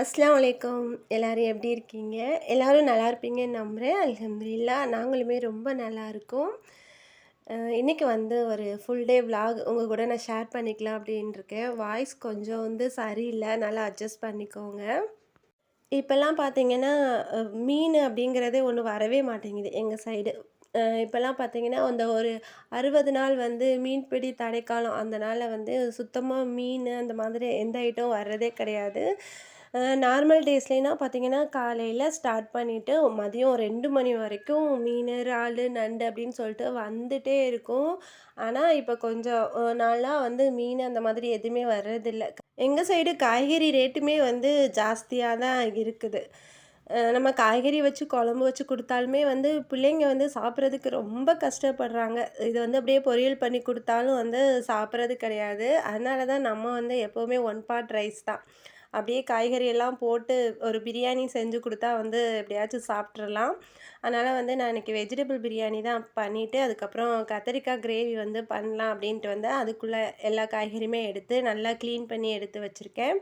அஸ்லாம் வலைக்கம். எல்லாரும் எப்படி இருக்கீங்க? எல்லோரும் நல்லா இருப்பீங்கன்னு நம்புகிறேன் அலமதுல்லா நாங்களுமே ரொம்ப நல்லா இருக்கோம். இன்றைக்கி வந்து ஒரு ஃபுல் டே விலாக் உங்கள் கூட நான் ஷேர் பண்ணிக்கலாம் அப்படின்னு இருக்கேன். வாய்ஸ் கொஞ்சம் வந்து சரியில்லை. நல்லா அட்ஜஸ்ட் பண்ணிக்கோங்க. இப்போல்லாம் பார்த்தீங்கன்னா மீன் அப்படிங்கிறதே ஒன்று வரவே மாட்டேங்குது எங்கள் சைடு இப்போல்லாம் பார்த்தீங்கன்னா அந்த ஒரு அறுபது நாள் வந்து மீன்பிடி தடைக்காலம். அந்த நாளில் வந்து சுத்தமாக மீன் அந்த மாதிரி எந்த ஐட்டம் வர்றதே கிடையாது. நார்மல் டேஸ்லாம் பார்த்தீங்கன்னா காலையில் ஸ்டார்ட் பண்ணிவிட்டு மதியம் ரெண்டு மணி வரைக்கும் மீன் இறால் நண்டு அப்படின்னு சொல்லிட்டு வந்துட்டே இருக்கும். ஆனால் இப்போ கொஞ்சம் நாளாக வந்து மீன் அந்த மாதிரி எதுவுமே வர்றதில்லை. எங்கள் சைடு காய்கறி ரேட்டுமே வந்து ஜாஸ்தியாக தான் இருக்குது. நம்ம காய்கறி வச்சு குழம்பு வச்சு கொடுத்தாலுமே வந்து பிள்ளைங்க வந்து சாப்பிட்றதுக்கு ரொம்ப கஷ்டப்படுறாங்க. இது வந்து அப்படியே பொரியல் பண்ணி கொடுத்தாலும் வந்து சாப்பிட்றது கிடையாது. அதனால தான் நம்ம வந்து எப்போவுமே ஒன் பாட் ரைஸ் தான். அப்படியே காய்கறி எல்லாம் போட்டு ஒரு பிரியாணி செஞ்சு கொடுத்தா வந்து எப்படியாச்சும் சாப்பிட்றலாம் அதனால் வந்து நான் இன்றைக்கி வெஜிடபிள் பிரியாணி தான் பண்ணிவிட்டு அதுக்கப்புறம் கத்திரிக்காய் கிரேவி வந்து பண்ணலாம் அப்படின்ட்டு வந்து அதுக்குள்ளே எல்லா காய்கறியுமே எடுத்து நல்லா க்ளீன் பண்ணி எடுத்து வச்சுருக்கேன்.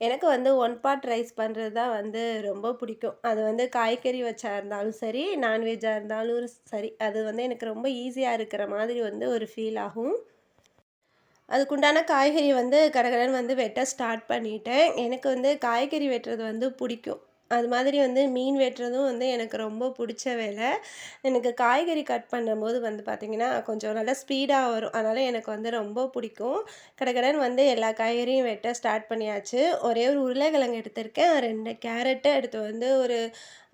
எனக்கு வந்து ஒன் பாட் ரைஸ் பண்ணுறது தான் வந்து ரொம்ப பிடிக்கும். அது வந்து காய்கறி வச்சா இருந்தாலும் சரி நான்வெஜ்ஜாக இருந்தாலும் சரி அது வந்து எனக்கு ரொம்ப ஈஸியாக இருக்கிற மாதிரி வந்து ஒரு ஃபீல் ஆகும். அதுக்குண்டான காய்கறி வந்து கடகடன்னு வந்து வெட்ட ஸ்டார்ட் பண்ணிட்டேன். எனக்கு வந்து காய்கறி வெட்டுறது வந்து பிடிக்கும். அது மாதிரி வந்து மீன் வெட்டுறதும் வந்து எனக்கு ரொம்ப பிடிச்ச வேலை. எனக்கு காய்கறி கட் பண்ணும்போது வந்து பார்த்திங்கன்னா கொஞ்சம் நல்லா ஸ்பீடாக வரும். அதனால் எனக்கு வந்து ரொம்ப பிடிக்கும். கடகடன் வந்து எல்லா காய்கறியும் வெட்ட ஸ்டார்ட் பண்ணியாச்சு. ஒரே ஒரு உருளைக்கிழங்கு எடுத்திருக்கேன். ரெண்டு கேரட்டை எடுத்து வந்து ஒரு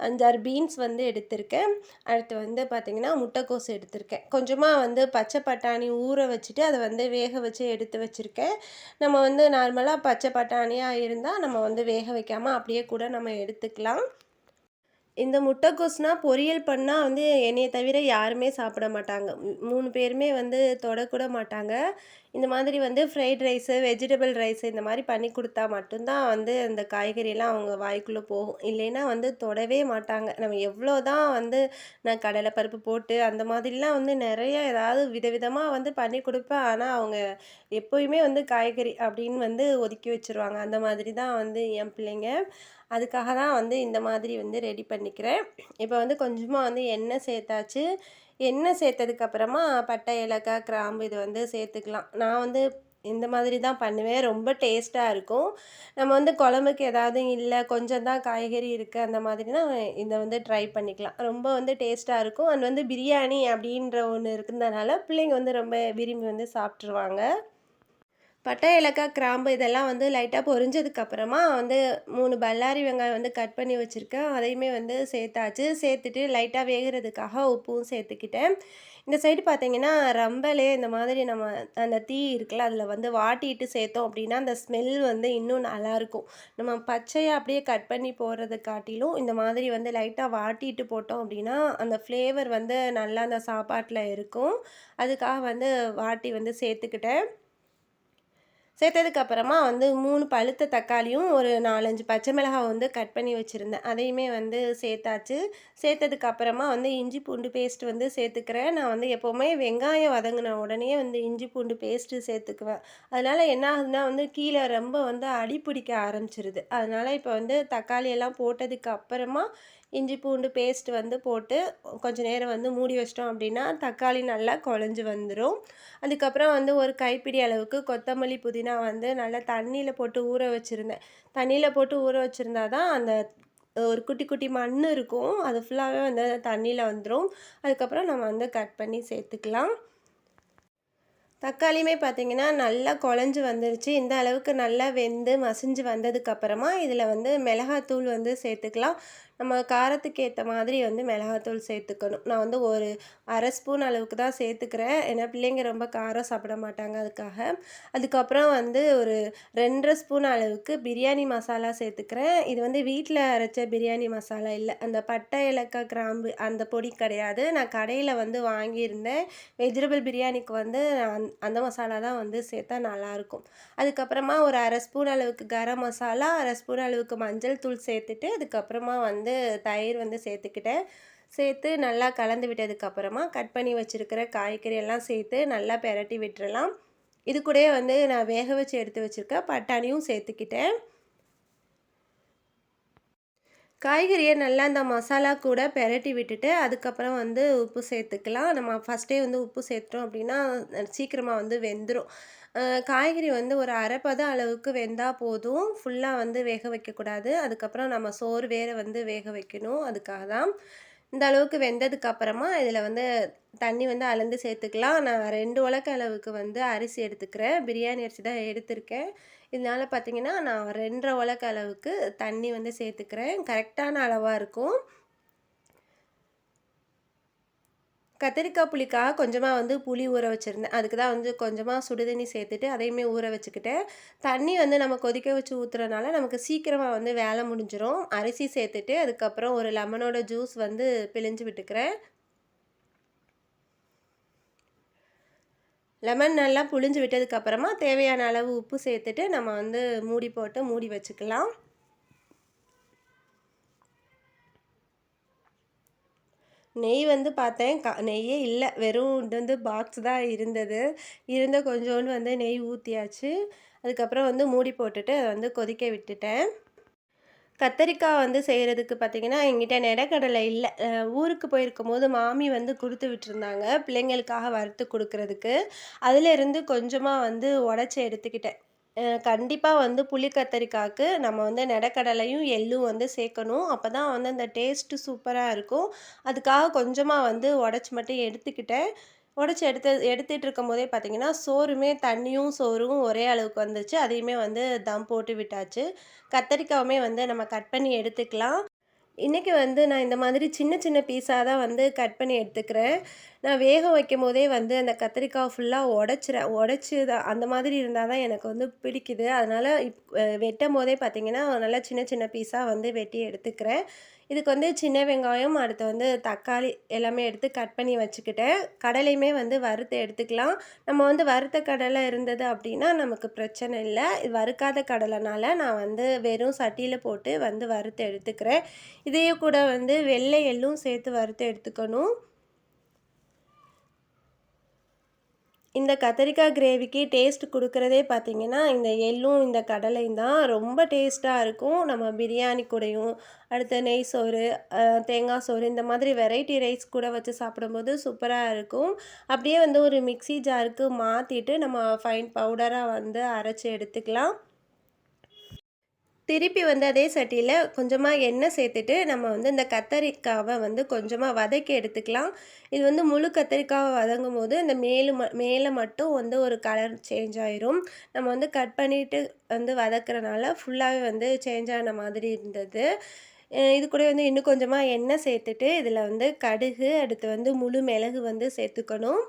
அஞ்சாறு பீன்ஸ் வந்து எடுத்திருக்கேன். அடுத்து வந்து பார்த்திங்கன்னா முட்டைக்கோஸ் எடுத்திருக்கேன். கொஞ்சமாக வந்து பச்சை பட்டாணி ஊற வச்சுட்டு அதை வந்து வேக வச்சு எடுத்து வச்சுருக்கேன். நம்ம வந்து நார்மலாக பச்சை பட்டாணியாக இருந்தால் நம்ம வந்து வேக வைக்காமல் அப்படியே கூட நம்ம எடுத்துக்கலாம். இந்த முட்டைக்கோஸ்னால் பொரியல் பண்ணால் வந்து என்னைய தவிர யாருமே சாப்பிட மாட்டாங்க. மூணு பேருமே வந்து தொடக்கூட மாட்டாங்க. இந்த மாதிரி வந்து ஃப்ரைட் ரைஸு வெஜிடபிள் ரைஸு இந்த மாதிரி பண்ணி கொடுத்தா மட்டும்தான் வந்து அந்த காய்கறியெல்லாம் அவங்க வாய்க்குள்ளே போகும். இல்லைன்னா வந்து தொடவே மாட்டாங்க. நம்ம எவ்வளோ தான் வந்து நான் கடலைப்பருப்பு போட்டு அந்த மாதிரிலாம் வந்து நிறைய ஏதாவது விதவிதமாக வந்து பண்ணி கொடுப்பேன். ஆனால் அவங்க எப்போயுமே வந்து காய்கறி அப்படின்னு வந்து ஒதுக்கி வச்சுருவாங்க. அந்த மாதிரி தான் வந்து என் பிள்ளைங்க. அதுக்காக தான் வந்து இந்த மாதிரி வந்து ரெடி பண்ணிக்கிறேன். இப்போ வந்து கொஞ்சமாக வந்து எண்ணெய் சேர்த்தாச்சு. எண்ணெய் சேர்த்ததுக்கப்புறமா பட்டை ஏலக்காய் கிராம்பு இது வந்து சேர்த்துக்கலாம். நான் வந்து இந்த மாதிரி தான் பண்ணுவேன். ரொம்ப டேஸ்ட்டாக இருக்கும். நம்ம வந்து குழம்புக்கு ஏதாவது இல்லை கொஞ்சம் தான் காய்கறி இருக்குது அந்த மாதிரினா இதை வந்து ட்ரை பண்ணிக்கலாம். ரொம்ப வந்து டேஸ்ட்டாக இருக்கும். அண்ட் வந்து பிரியாணி அப்படின்ற ஒன்று இருக்கிறதுனால பிள்ளைங்க வந்து ரொம்ப விரும்பி வந்து சாப்பிட்ருவாங்க பட்டை ஏலக்காய் கிராம்பு இதெல்லாம் வந்து லைட்டாக பொரிஞ்சதுக்கப்புறமா வந்து மூணு பல்லாரி வெங்காயம் வந்து கட் பண்ணி வச்சுருக்கேன். அதையுமே வந்து சேர்த்தாச்சு. சேர்த்துட்டு லைட்டாக வேகிறதுக்காக உப்பும் சேர்த்துக்கிட்டேன். இந்த சைடு பார்த்தீங்கன்னா ரம்பலே இந்த மாதிரி நம்ம அந்த தீ இருக்குல்ல அதில் வந்து வாட்டிட்டு சேர்த்தோம் அப்படின்னா அந்த ஸ்மெல் வந்து இன்னும் நல்லாயிருக்கும் நம்ம பச்சையாக அப்படியே கட் பண்ணி போடுறது காட்டிலும் இந்த மாதிரி வந்து லைட்டாக வாட்டிட்டு போட்டோம் அப்படின்னா அந்த ஃப்ளேவர் வந்து நல்லா அந்த சாப்பாட்டில் இருக்கும். அதுக்காக வந்து வாட்டி வந்து சேர்த்துக்கிட்டேன். சேர்த்ததுக்கப்புறமா வந்து மூணு பழுத்த தக்காளியும் ஒரு நாலஞ்சு பச்சை மிளகாய் வந்து கட் பண்ணி வச்சுருந்தேன். அதையுமே வந்து சேர்த்தாச்சு. சேர்த்ததுக்கப்புறமா வந்து இஞ்சி பூண்டு பேஸ்ட் வந்து சேர்த்துக்கிறேன். நான் வந்து எப்போவுமே வெங்காயம் வதங்கின உடனே வந்து இஞ்சி பூண்டு பேஸ்ட்டு சேர்த்துக்குவேன். அதனால் என்ன ஆகுதுன்னா வந்து கீழே ரொம்ப வந்து அடி பிடிக்க ஆரம்பிச்சிருது. அதனால் இப்போ வந்து தக்காளி எல்லாம் போட்டதுக்கு அப்புறமா இஞ்சி பூண்டு பேஸ்ட் வந்து போட்டு கொஞ்சம் நேரம் வந்து மூடி வச்சிட்டோம் அப்படின்னா தக்காளி நல்லா குழஞ்சி வந்துடும் அதுக்கப்புறம் வந்து ஒரு கைப்பிடி அளவுக்கு கொத்தமல்லி புதினா வந்து நல்லா தண்ணியில் போட்டு ஊற வச்சுருந்தேன். தண்ணியில் போட்டு ஊற வச்சுருந்தா தான் அந்த ஒரு குட்டி குட்டி மண் இருக்கும். அது ஃபுல்லாகவே வந்து தண்ணியில் வந்துடும் அதுக்கப்புறம் நம்ம வந்து கட் பண்ணி சேர்த்துக்கலாம். தக்காளியுமே பார்த்தீங்கன்னா நல்லா குழஞ்சி வந்துருச்சு. இந்த அளவுக்கு நல்லா வெந்து மசிஞ்சு வந்ததுக்கப்புறமா இதில் வந்து மிளகாத்தூள் வந்து சேர்த்துக்கலாம். நம்ம காரத்துக்கு ஏற்ற மாதிரி வந்து மிளகாத்தூள் சேர்த்துக்கணும். நான் வந்து ஒரு அரை ஸ்பூன் அளவுக்கு தான் சேர்த்துக்கிறேன். ஏன்னா பிள்ளைங்க ரொம்ப காரம் சாப்பிட மாட்டாங்க அதுக்காக. அதுக்கப்புறம் வந்து ஒரு ரெண்டரை ஸ்பூன் அளவுக்கு பிரியாணி மசாலா சேர்த்துக்கிறேன். இது வந்து வீட்டில் அரைச்ச பிரியாணி மசாலா இல்லை. அந்த பட்டை இலக்காய் கிராம்பு அந்த பொடி கிடையாது. நான் கடையில் வந்து வாங்கியிருந்தேன். வெஜிடபிள் பிரியாணிக்கு வந்து அந்த மசாலா தான் வந்து சேர்த்தா நல்லாயிருக்கும். அதுக்கப்புறமா ஒரு அரை ஸ்பூன் அளவுக்கு கரம் மசாலா அரை ஸ்பூன் அளவுக்கு மஞ்சள் தூள் சேர்த்துட்டு அதுக்கப்புறமா வந்து தயிர் வந்து சேர்த்துக்கிட்டேன். சேர்த்து நல்லா கலந்து விட்டதுக்கப்புறமா கட் பண்ணி வச்சுருக்கிற காய்கறி எல்லாம் சேர்த்து நல்லா பெரட்டி விட்டுறலாம். இது கூடயே வந்து நான் வேக வச்சு எடுத்து வச்சுருக்க பட்டாணியும் சேர்த்துக்கிட்டேன். காய்கறியை நல்லா அந்த மசாலா கூட பெரட்டி விட்டுட்டு அதுக்கப்புறம் வந்து உப்பு சேர்த்துக்கலாம். நம்ம ஃபஸ்ட்டே வந்து உப்பு சேர்த்துட்டோம் அப்படின்னா சீக்கிரமாக வந்து வெந்துடும் காய்கறி வந்து ஒரு அரைப்பதம் அளவுக்கு வெந்தால் போதும். ஃபுல்லாக வந்து வேக வைக்கக்கூடாது. அதுக்கப்புறம் நம்ம சோறு வேறு வந்து வேக வைக்கணும். அதுக்காக தான். இந்த அளவுக்கு வெந்ததுக்கு அப்புறமா இதில் வந்து தண்ணி வந்து அளந்து சேர்த்துக்கலாம். நான் ரெண்டு உலக்க அளவுக்கு வந்து அரிசி எடுத்துக்கிறேன். பிரியாணி அரிசி தான் எடுத்திருக்கேன். இதனால் பார்த்தீங்கன்னா நான் ரெண்டரை உலக்க அளவுக்கு தண்ணி வந்து சேர்த்துக்கிறேன். கரெக்டான அளவாக இருக்கும். கத்திரிக்காய் புளிக்காக கொஞ்சமாக வந்து புளி ஊற வச்சுருந்தேன். அதுக்கு தான் வந்து கொஞ்சமாக சுடுதண்ணி சேர்த்துட்டு அதையுமே ஊற வச்சுக்கிட்டேன். தண்ணி வந்து நம்ம கொதிக்க வச்சு ஊற்றுறனால நமக்கு சீக்கிரமாக வந்து வேலை முடிஞ்சிடும் அரிசி சேர்த்துட்டு அதுக்கப்புறம் ஒரு லெமனோட ஜூஸ் வந்து பிழிஞ்சு விட்டுக்கிறேன். லெமன் நல்லா புழிஞ்சு விட்டதுக்கப்புறமா தேவையான அளவு உப்பு சேர்த்துட்டு நம்ம வந்து மூடி போட்டு மூடி வச்சுக்கலாம். நெய் வந்து பார்த்தேன். க நெய்யே இல்லை. வெறும் இது வந்து பாக்ஸ் தான் இருந்தது. இருந்த கொஞ்சோண்டு வந்து நெய் ஊற்றியாச்சு அதுக்கப்புறம் வந்து மூடி போட்டுட்டு அதை வந்து கொதிக்க விட்டுட்டேன். கத்தரிக்காய் வந்து செய்கிறதுக்கு பார்த்திங்கன்னா எங்கிட்ட நிலக்கடலை இல்லை. ஊருக்கு போயிருக்கும் போது மாமி வந்து கொடுத்து விட்டுருந்தாங்க. பிள்ளைங்களுக்காக வறுத்து கொடுக்குறதுக்கு. அதிலிருந்து கொஞ்சமாக வந்து உடச்சி எடுத்துக்கிட்டேன். கண்டிப்பாக வந்து புளி கத்தரிக்காய்க்கு நம்ம வந்து நெடக்கடலையும் எள்ளும் வந்து சேர்க்கணும். அப்போ தான் வந்து அந்த டேஸ்ட்டு சூப்பராக இருக்கும். அதுக்காக கொஞ்சமாக வந்து உடச்சி மட்டும் எடுத்துக்கிட்டேன். உடச்சி எடுத்து எடுத்துகிட்டு இருக்கும் போதே பார்த்தீங்கன்னா சோறுமே தண்ணியும் சோறும் ஒரே அளவுக்கு வந்துச்சு. அதையுமே வந்து தம் போட்டு விட்டாச்சு. கத்தரிக்காவுமே வந்து நம்ம கட் பண்ணி எடுத்துக்கலாம். இன்றைக்கி வந்து நான் இந்த மாதிரி சின்ன சின்ன பீஸாக தான் வந்து கட் பண்ணி எடுத்துக்கிறேன். நான் வேக வைக்கும் போதே வந்து அந்த கத்திரிக்காய் ஃபுல்லாக உடச்சிறேன். உடச்சி தான் அந்த மாதிரி இருந்தால் தான் எனக்கு வந்து பிடிக்குது. அதனால் இப் வெட்டும் போதே பார்த்திங்கன்னா நல்லா சின்ன சின்ன பீஸாக வந்து வெட்டி எடுத்துக்கிறேன். இதுக்கு வந்து சின்ன வெங்காயம் அடுத்து வந்து தக்காளி எல்லாமே எடுத்து கட் பண்ணி வச்சுக்கிட்டேன். கடலையுமே வந்து வறுத்து எடுத்துக்கலாம். நம்ம வந்து வறுத்த கடலை இருந்தது அப்படின்னா நமக்கு பிரச்சனை இல்லை. இது வறுக்காத கடலைனால நான் வந்து வெறும் சட்டியில் போட்டு வந்து வறுத்து எடுத்துக்கிறேன். இதையும் கூட வந்து வெள்ளை எள்ளும் சேர்த்து வறுத்து எடுத்துக்கணும். இந்த கத்திரிக்காய் கிரேவிக்கு டேஸ்ட் கொடுக்குறதே பார்த்திங்கன்னா இந்த எள்ளும் இந்த கடலையும் தான் ரொம்ப டேஸ்ட்டாக இருக்கும். நம்ம பிரியாணி கூடையும் அடுத்து நெய் சோறு தேங்காய் சோறு இந்த மாதிரி வெரைட்டி ரைஸ் கூட வச்சு சாப்பிடும்போது சூப்பராக இருக்கும். அப்படியே வந்து ஒரு மிக்சி ஜாருக்கு மாற்றிட்டு நம்ம ஃபைன் பவுடராக வந்து அரைச்சி எடுத்துக்கலாம். திருப்பி வந்து அதே சட்டியில் கொஞ்சமாக எண்ணெய் சேர்த்துட்டு நம்ம வந்து இந்த கத்தரிக்காவை வந்து கொஞ்சமாக வதக்கி எடுத்துக்கலாம். இது வந்து முழு கத்தரிக்காவை வதங்கும் போது இந்த மேலு மேலே மட்டும் வந்து ஒரு கலர் சேஞ்ச் ஆயிரும். நம்ம வந்து கட் பண்ணிவிட்டு வந்து வதக்குறனால ஃபுல்லாகவே வந்து சேஞ்ச் ஆன மாதிரி இருந்தது. இது கூட வந்து இன்னும் கொஞ்சமாக எண்ணெய் சேர்த்துட்டு இதில் வந்து கடுகு அடுத்து வந்து முழு மிளகு வந்து சேர்த்துக்கணும்.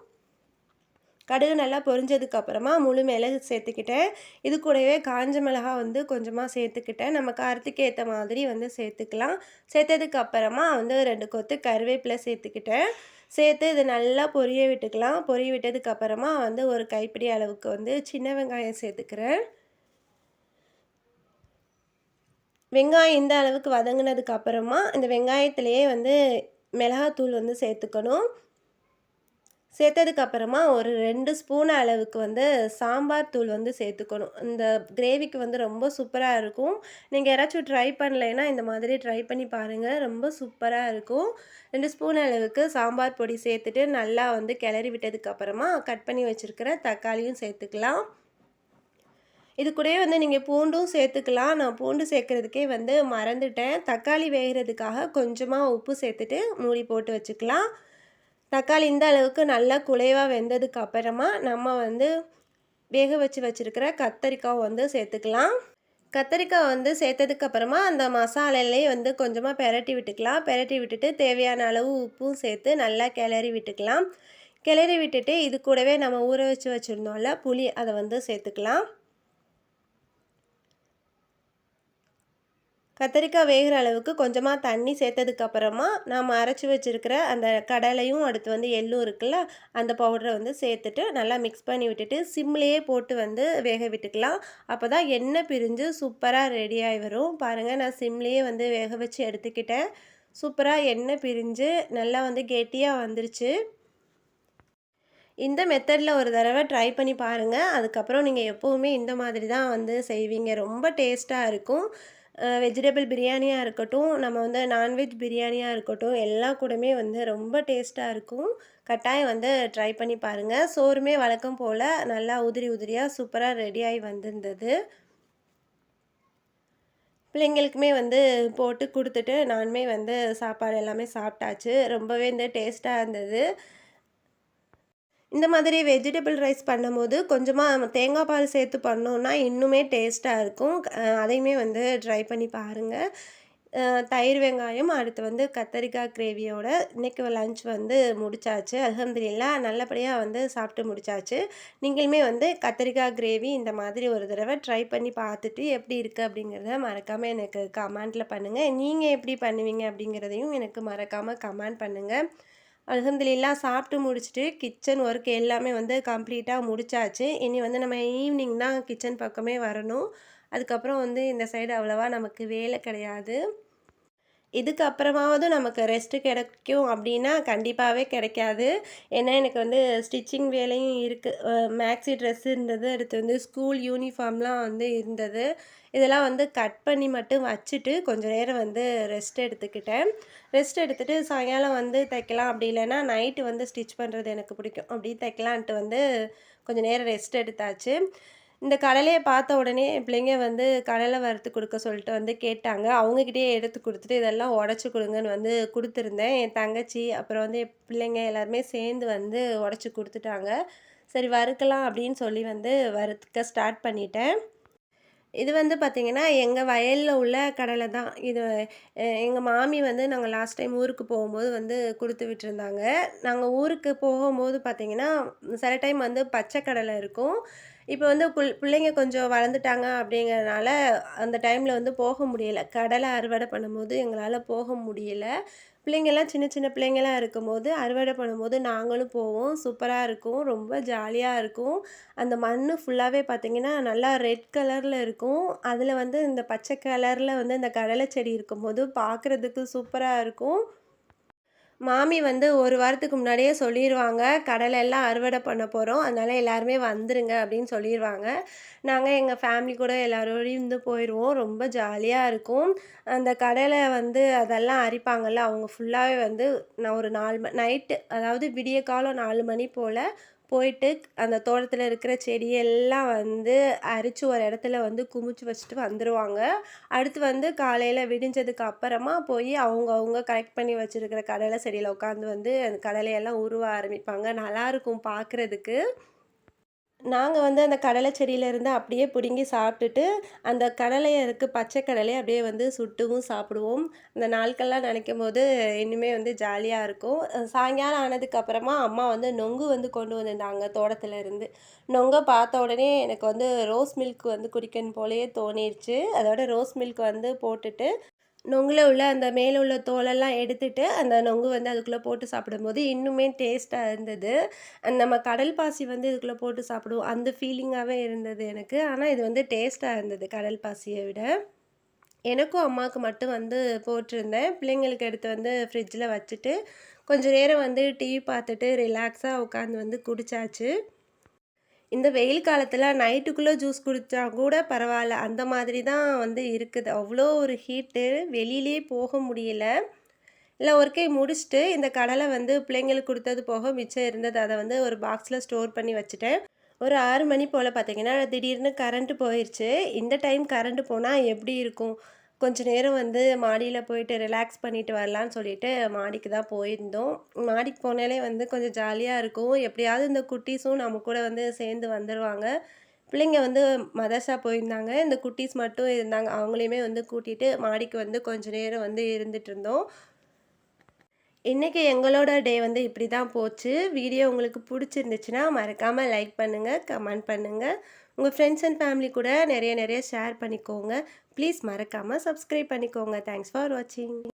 கடுகு நல்லா பொரிஞ்சதுக்கு அப்புறமா முழு மிளகு சேர்த்துக்கிட்டேன். இது கூடவே காஞ்ச மிளகா வந்து கொஞ்சமாக சேர்த்துக்கிட்டேன். நம்ம காரத்துக்கு ஏற்ற மாதிரி வந்து சேர்த்துக்கலாம். சேர்த்ததுக்கு அப்புறமா வந்து ரெண்டு கொத்து கருவேப்பிலை சேர்த்துக்கிட்டேன். சேர்த்து இது நல்லா பொரிய விட்டுக்கலாம். பொரிய விட்டதுக்கு அப்புறமா வந்து ஒரு கைப்பிடி அளவுக்கு வந்து சின்ன வெங்காயம் சேர்த்துக்கிறேன். வெங்காயம் இந்த அளவுக்கு வதங்கினதுக்கு அப்புறமா இந்த வெங்காயத்துலேயே வந்து மிளகாத்தூள் வந்து சேர்த்துக்கணும். சேர்த்ததுக்கப்புறமா ஒரு ரெண்டு ஸ்பூன் அளவுக்கு வந்து சாம்பார் தூள் வந்து சேர்த்துக்கணும். இந்த கிரேவிக்கு வந்து ரொம்ப சூப்பராக இருக்கும். நீங்கள் யாராச்சும் ட்ரை பண்ணலைன்னா இந்த மாதிரி ட்ரை பண்ணி பாருங்கள் ரொம்ப சூப்பராக இருக்கும். ரெண்டு ஸ்பூன் அளவுக்கு சாம்பார் பொடி சேர்த்துட்டு நல்லா வந்து கிளறி விட்டதுக்கப்புறமா கட் பண்ணி வச்சுருக்கிற தக்காளியும் சேர்த்துக்கலாம். இது கூடவே வந்து நீங்கள் பூண்டும் சேர்த்துக்கலாம். நான் பூண்டு சேர்க்குறதுக்கே வந்து மறந்துட்டேன். தக்காளி வேகிறதுக்காக கொஞ்சமாக உப்பு சேர்த்துட்டு மூடி போட்டு வச்சுக்கலாம். தக்காளி இந்த அளவுக்கு நல்லா குலைவாக வெந்ததுக்கு அப்புறமா நம்ம வந்து வேக வச்சு வச்சுருக்கிற கத்தரிக்காய் வந்து சேர்த்துக்கலாம். கத்தரிக்காய் வந்து சேர்த்ததுக்கு அப்புறமா அந்த மசாலையிலே வந்து கொஞ்சமாக பெரட்டி விட்டுக்கலாம். பெரட்டி விட்டுட்டு தேவையான அளவு உப்பும் சேர்த்து நல்லா கிளறி விட்டுக்கலாம். கிளறி விட்டுட்டு இது கூடவே நம்ம ஊற வச்சு வச்சுருந்தோம்ல புளி அதை வந்து சேர்த்துக்கலாம். கத்திரிக்காய் வேகிற அளவுக்கு கொஞ்சமாக தண்ணி சேர்த்ததுக்கப்புறமா நாம் அரைச்சி வச்சுருக்கிற அந்த கடலையும் அடுத்து வந்து எள்ளும் இருக்குல்ல அந்த பவுடரை வந்து சேர்த்துட்டு நல்லா மிக்ஸ் பண்ணி விட்டுட்டு சிம்லேயே போட்டு வந்து வேக விட்டுக்கலாம். அப்போ தான் எண்ணெய் பிரிஞ்சு சூப்பராக ரெடியாகி வரும். பாருங்கள் நான் சிம்லேயே வந்து வேக வச்சு எடுத்துக்கிட்டேன். சூப்பராக எண்ணெய் பிரிஞ்சு நல்லா வந்து கெட்டியாக வந்துருச்சு. இந்த மெத்தடில் ஒரு தடவை ட்ரை பண்ணி பாருங்கள் அதுக்கப்புறம் நீங்கள் எப்போவுமே இந்த மாதிரி தான் வந்து செய்வீங்க. ரொம்ப டேஸ்ட்டாக இருக்கும். வெஜிடபிள் பிரியாணியாக இருக்கட்டும், நம்ம வந்து நான்வெஜ் பிரியாணியாக இருக்கட்டும், எல்லா கூடமே வந்து ரொம்ப டேஸ்ட்டாக இருக்கும். கட்டாயம் வந்து ட்ரை பண்ணி பாருங்கள் சோறுமே வழக்கம் போல் நல்லா உதிரி உதிரியாக சூப்பராக ரெடியாகி வந்திருந்தது. பிள்ளைங்களுக்குமே வந்து போட்டு கொடுத்துட்டு நானுமே வந்து சாப்பாடு எல்லாமே சாப்பிட்டாச்சு. ரொம்பவே வந்து டேஸ்ட்டாக இருந்தது. இந்த மாதிரி வெஜிடபிள் ரைஸ் பண்ணும்போது, கொஞ்சமாக தேங்காய் பால் சேர்த்து பண்ணோம்னா, இன்னுமே டேஸ்ட்டாக இருக்கும். அதையுமே வந்து ட்ரை பண்ணி பாருங்கள் தயிர் வெங்காயம், அடுத்து வந்து கத்தரிக்காய் கிரேவியோட இன்னைக்கு லஞ்ச் வந்து முடிச்சாச்சு. அல்ஹம்துலில்லாஹ் நல்லபடியாக வந்து சாப்பிட்டு முடிச்சாச்சு. நீங்களுமே வந்து கத்தரிக்காய் கிரேவி இந்த மாதிரி ஒரு தடவை ட்ரை பண்ணி பார்த்துட்டு, எப்படி இருக்குது அப்படிங்கிறத மறக்காமல் எனக்கு கமெண்ட்டில் பண்ணுங்கள் நீங்கள் எப்படி பண்ணுவீங்க அப்படிங்கிறதையும் எனக்கு மறக்காமல் கமெண்ட் பண்ணுங்கள் அல்ஹம்துலில்லாஹ் சாப்பிட்டு முடிச்சுட்டு, கிச்சன் ஒர்க் எல்லாமே வந்து கம்ப்ளீட்டாக முடிச்சாச்சு. இனி வந்து நம்ம ஈவினிங் தான் கிச்சன் பக்கமே வரணும். அதுக்கப்புறம் வந்து இந்த சைடு அவ்வளோவா நமக்கு வேலை கிடையாது. இதுக்கு அப்புறமாவது நமக்கு ரெஸ்ட் கிடைக்கும் அப்படின்னா, கண்டிப்பாகவே கிடைக்காது. ஏன்னா, எனக்கு வந்து ஸ்டிச்சிங் வேலையும் இருக்குது மேக்ஸி ட்ரெஸ் இருந்தது. அடுத்து வந்து ஸ்கூல் யூனிஃபார்ம்லாம் வந்து இருந்தது. இதெல்லாம் வந்து கட் பண்ணி மட்டும் வச்சுட்டு, கொஞ்சம் நேரம் வந்து ரெஸ்ட் எடுத்துக்கிட்டேன். ரெஸ்ட் எடுத்துகிட்டு சாயங்காலம் வந்து தைக்கலாம், அப்படி இல்லைன்னா நைட்டு வந்து ஸ்டிச் பண்ணுறது எனக்கு பிடிக்கும். அப்படி தைக்கலான்ட்டு வந்து கொஞ்சம் நேரம் ரெஸ்ட் எடுத்தாச்சு. இந்த கடலையை பார்த்த உடனே என் பிள்ளைங்க வந்து கடலை வறுத்து கொடுக்க சொல்லிட்டு வந்து கேட்டாங்க. அவங்கக்கிட்டே எடுத்து கொடுத்துட்டு இதெல்லாம் உடச்சி கொடுங்கன்னு வந்து கொடுத்துருந்தேன் என் தங்கச்சி, அப்புறம் வந்து என் பிள்ளைங்க எல்லாருமே சேர்ந்து வந்து உடச்சி கொடுத்துட்டாங்க சரி வறுக்கலாம் அப்படின்னு சொல்லி வந்து வறுக்க ஸ்டார்ட் பண்ணிட்டேன். இது வந்து பார்த்திங்கன்னா, எங்கள் வயலில் உள்ள கடலை தான். இது எங்கள் மாமி வந்து நாங்கள் லாஸ்ட் டைம் ஊருக்கு போகும்போது வந்து கொடுத்து விட்டுருந்தாங்க. நாங்கள் ஊருக்கு போகும்போது பார்த்திங்கன்னா, சில டைம் வந்து பச்சை கடலை இருக்கும். இப்போ வந்து புல் பிள்ளைங்க கொஞ்சம் வளர்ந்துட்டாங்க அப்படிங்கிறதுனால, அந்த டைமில் வந்து போக முடியல. கடலை அறுவடை பண்ணும்போது எங்களால் போக முடியல. பிள்ளைங்கள்லாம் சின்ன சின்ன பிள்ளைங்களாம் இருக்கும்போது, அறுவடை பண்ணும்போது நாங்களும் போவோம். சூப்பராக இருக்கும். ரொம்ப ஜாலியாக இருக்கும். அந்த மண் ஃபுல்லாகவே பார்த்திங்கன்னா, நல்லா ரெட் கலரில் இருக்கும். அதில் வந்து இந்த பச்சை கலரில் வந்து இந்த கடலை செடி இருக்கும்போது, பார்க்குறதுக்கு சூப்பராக இருக்கும். மாமி வந்து ஒரு வாரத்துக்கு முன்னாடியே சொல்லிடுவாங்க கடலை எல்லாம் அறுவடை பண்ண போகிறோம் அதனால் எல்லாருமே வந்துருங்க அப்படின்னு சொல்லிடுவாங்க நாங்கள் எங்கள் ஃபேமிலி கூட எல்லாரோடையும் இருந்து போயிடுவோம் ரொம்ப ஜாலியாக இருக்கும். அந்த கடலை வந்து அதெல்லாம் அரிப்பாங்கல்ல, அவங்க ஃபுல்லாகவே வந்து நான் ஒரு நாலு ம நைட்டு அதாவது விடியற்காலம் நாலு மணி போல் போயிட்டு, அந்த தோட்டத்தில் இருக்கிற செடியெல்லாம் வந்து அரிச்சு ஒரு இடத்துல வந்து குமிச்சு வச்சுட்டு வந்துடுவாங்க அடுத்து வந்து காலையில் விடிஞ்சதுக்கு அப்புறமா போய் அவங்கவுங்க கலெக்ட் பண்ணி வச்சிருக்கிற கடலை செடியில் உட்காந்து வந்து அந்த கடலையெல்லாம் உருவ ஆரம்பிப்பாங்க. நல்லாயிருக்கும் பார்க்குறதுக்கு. நாங்கள் வந்து அந்த கடலை செடியிலேருந்து அப்படியே பிடுங்கி சாப்பிட்டுட்டு, அந்த கடலையை இருக்குது பச்சை கடலையை அப்படியே வந்து சுட்டுவும் சாப்பிடுவோம். அந்த நாட்கள்லாம் நினைக்கும் போது இன்னுமே வந்து ஜாலியாக இருக்கும். சாயங்காலம் ஆனதுக்கப்புறமா அம்மா வந்து நொங்கு வந்து கொண்டு வந்திருந்தாங்க தோட்டத்துலேருந்து நொங்க பார்த்த உடனே எனக்கு வந்து ரோஸ் மில்க் வந்து குடிக்கணும் போலேயே தோணிருச்சு. அதோட ரோஸ் மில்க் வந்து போட்டுட்டு, நொங்கில் உள்ள அந்த மேலே உள்ள தோலெல்லாம் எடுத்துட்டு, அந்த நொங்கு வந்து அதுக்குள்ளே போட்டு சாப்பிடும்போது இன்னுமே டேஸ்ட்டாக இருந்தது. நம்ம கடல் பாசி வந்து இதுக்குள்ளே போட்டு சாப்பிடுவோம். அந்த ஃபீலிங்காகவே இருந்தது எனக்கு. ஆனால் இது வந்து டேஸ்ட்டாக இருந்தது கடல் பாசியை விட. எனக்கும் அம்மாவுக்கு மட்டும் வந்து போட்டிருந்தேன். பிள்ளைங்களுக்கு எடுத்து வந்து ஃப்ரிட்ஜில் வச்சுட்டு, கொஞ்சம் நேரம் வந்து டிவி பார்த்துட்டு ரிலாக்ஸாக உட்காந்து வந்து குடிச்சாச்சு. இந்த வெயில் காலத்தில் நைட்டுக்குள்ளே ஜூஸ் குடித்தா கூட பரவாயில்ல அந்த மாதிரி தான் வந்து இருக்குது. அவ்வளோ ஒரு ஹீட்டு. வெளியிலே போக முடியல. இல்லை ஒர்க்கையும் முடிச்சுட்டு, இந்த கடலை வந்து பிள்ளைங்களுக்கு கொடுத்தது போக மிச்சம் இருந்தது. அதை வந்து ஒரு பாக்ஸில் ஸ்டோர் பண்ணி வச்சுட்டேன். ஒரு ஆறு மணி போல் பார்த்திங்கன்னா, திடீர்னு கரண்ட்டு போயிடுச்சு இந்த டைம் கரண்ட்டு போனால் எப்படி இருக்கும்? கொஞ்ச நேரம் வந்து மாடியில் போயிட்டு ரிலாக்ஸ் பண்ணிட்டு வரலான்னு சொல்லிட்டு மாடிக்கு தான் போயிருந்தோம். மாடிக்கு போனாலே வந்து கொஞ்சம் ஜாலியாக இருக்கும். எப்படியாவது இந்த குட்டீஸும் நம்ம கூட வந்து சேர்ந்து வந்துடுவாங்க பிள்ளைங்க வந்து மதர்ஸா போயிருந்தாங்க. இந்த குட்டீஸ் மட்டும் இருந்தாங்க. அவங்களையுமே வந்து கூட்டிகிட்டு மாடிக்கு வந்து கொஞ்ச நேரம் வந்து இருந்துட்டு இருந்தோம் இன்றைக்கி எங்களோட டே வந்து இப்படி தான் போச்சு. வீடியோ உங்களுக்கு பிடிச்சிருந்துச்சுன்னா மறக்காமல் லைக் பண்ணுங்கள் கமெண்ட் பண்ணுங்கள் உங்கள் ஃப்ரெண்ட்ஸ் அண்ட் ஃபேமிலி கூட நிறைய நிறைய ஷேர் பண்ணிக்கோங்க. ப்ளீஸ் மறக்காமல் சப்ஸ்கிரைப் பண்ணிக்கோங்க. தேங்க்ஸ் ஃபார் வாட்சிங்.